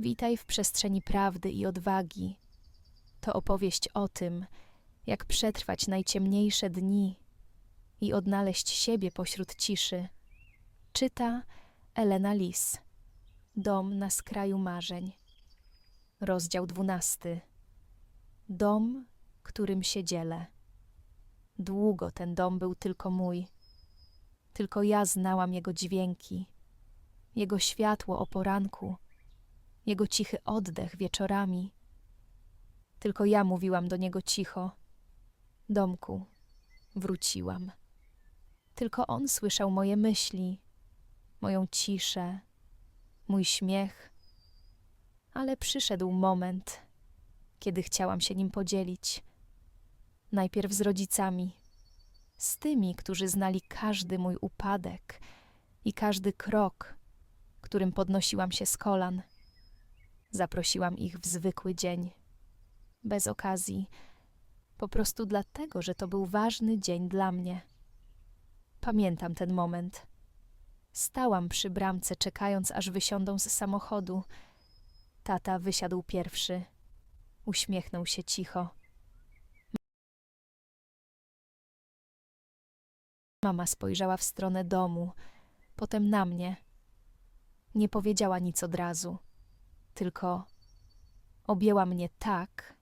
Witaj w przestrzeni prawdy i odwagi. To opowieść o tym, jak przetrwać najciemniejsze dni i odnaleźć siebie pośród ciszy. Czyta Elena Lis. Dom na skraju marzeń. Rozdział dwunasty. Dom, którym się dzielę. Długo ten dom był tylko mój. Tylko ja znałam jego dźwięki, jego światło o poranku, jego cichy oddech wieczorami. Tylko ja mówiłam do niego cicho. Domku, wróciłam. Tylko on słyszał moje myśli, moją ciszę, mój śmiech. Ale przyszedł moment, kiedy chciałam się nim podzielić. Najpierw z rodzicami, z tymi, którzy znali każdy mój upadek i każdy krok, którym podnosiłam się z kolan. Zaprosiłam ich w zwykły dzień, bez okazji, po prostu dlatego, że to był ważny dzień dla mnie. Pamiętam ten moment. Stałam przy bramce, czekając, aż wysiądą z samochodu. Tata wysiadł pierwszy. Uśmiechnął się cicho. Mama spojrzała w stronę domu, potem na mnie. Nie powiedziała nic od razu, tylko objęła mnie tak,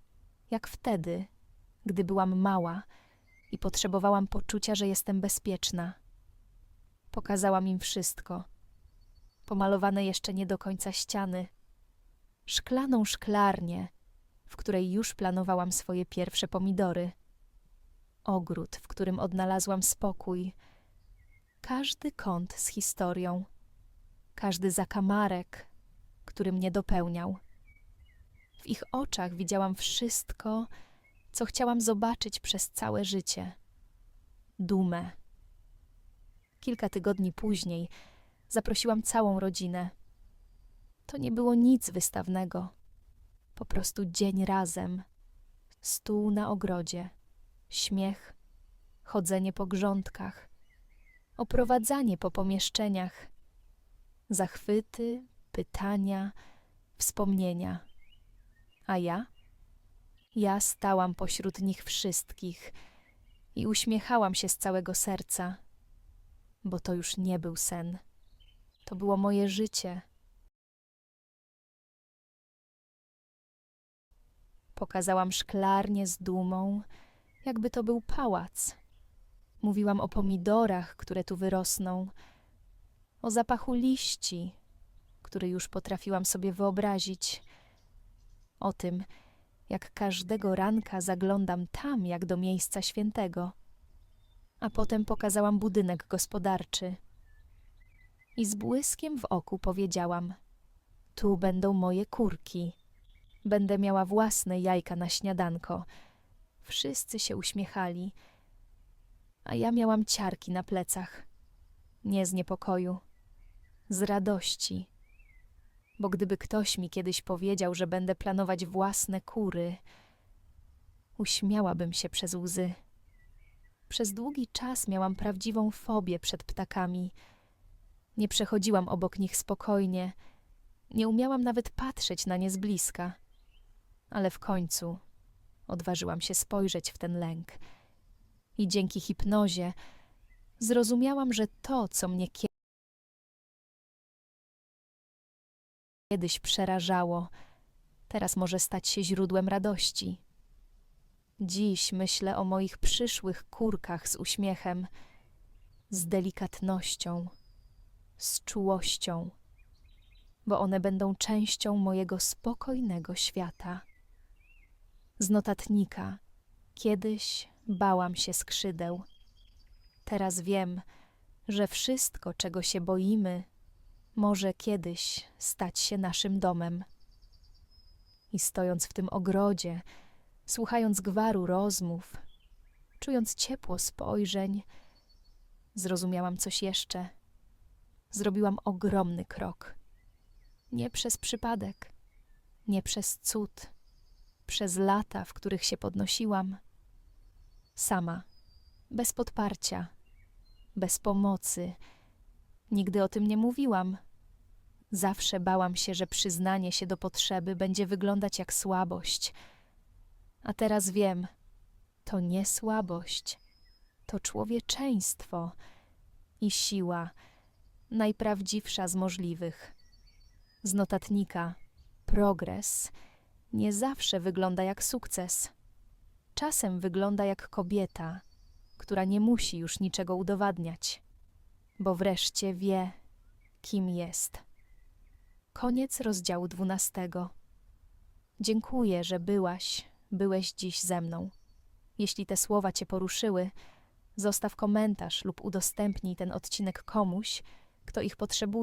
jak wtedy, gdy byłam mała i potrzebowałam poczucia, że jestem bezpieczna. Pokazałam im wszystko. Pomalowane jeszcze nie do końca ściany, szklaną szklarnię, w której już planowałam swoje pierwsze pomidory, ogród, w którym odnalazłam spokój, każdy kąt z historią, każdy zakamarek, który mnie dopełniał. W ich oczach widziałam wszystko, co chciałam zobaczyć przez całe życie. Dumę. Kilka tygodni później zaprosiłam całą rodzinę. To nie było nic wystawnego. Po prostu dzień razem. Stół na ogrodzie, śmiech, chodzenie po grządkach, oprowadzanie po pomieszczeniach, zachwyty, pytania, wspomnienia. A ja? Ja stałam pośród nich wszystkich i uśmiechałam się z całego serca, bo to już nie był sen. To było moje życie. Pokazałam szklarnię z dumą, jakby to był pałac. Mówiłam o pomidorach, które tu wyrosną, o zapachu liści, który już potrafiłam sobie wyobrazić, o tym, jak każdego ranka zaglądam tam, jak do miejsca świętego. A potem pokazałam budynek gospodarczy. I z błyskiem w oku powiedziałam: Tu będą moje kurki. Będę miała własne jajka na śniadanko. Wszyscy się uśmiechali, a ja miałam ciarki na plecach. Nie z niepokoju, z radości. Bo gdyby ktoś mi kiedyś powiedział, że będę planować własne kury, uśmiałabym się przez łzy. Przez długi czas miałam prawdziwą fobię przed ptakami. Nie przechodziłam obok nich spokojnie, nie umiałam nawet patrzeć na nie z bliska. Ale w końcu odważyłam się spojrzeć w ten lęk. I dzięki hipnozie zrozumiałam, że to, co mnie kiedyś przerażało, teraz może stać się źródłem radości. Dziś myślę o moich przyszłych kurkach z uśmiechem, z delikatnością, z czułością, bo one będą częścią mojego spokojnego świata. Z notatnika kiedyś bałam się skrzydeł. Teraz wiem, że wszystko, czego się boimy, może kiedyś stać się naszym domem. I stojąc w tym ogrodzie, słuchając gwaru rozmów, czując ciepło spojrzeń, zrozumiałam coś jeszcze. Zrobiłam ogromny krok. Nie przez przypadek, nie przez cud, przez lata, w których się podnosiłam. Sama, bez podparcia, bez pomocy. Nigdy o tym nie mówiłam Zawsze bałam się, że przyznanie się do potrzeby będzie wyglądać jak słabość. A teraz wiem, to nie słabość, to człowieczeństwo i siła, najprawdziwsza z możliwych. Z notatnika progres nie zawsze wygląda jak sukces. Czasem wygląda jak kobieta, która nie musi już niczego udowadniać, bo wreszcie wie, kim jest. Koniec rozdziału dwunastego. Dziękuję, że byłaś, byłeś dziś ze mną. Jeśli te słowa Cię poruszyły, zostaw komentarz lub udostępnij ten odcinek komuś, kto ich potrzebuje.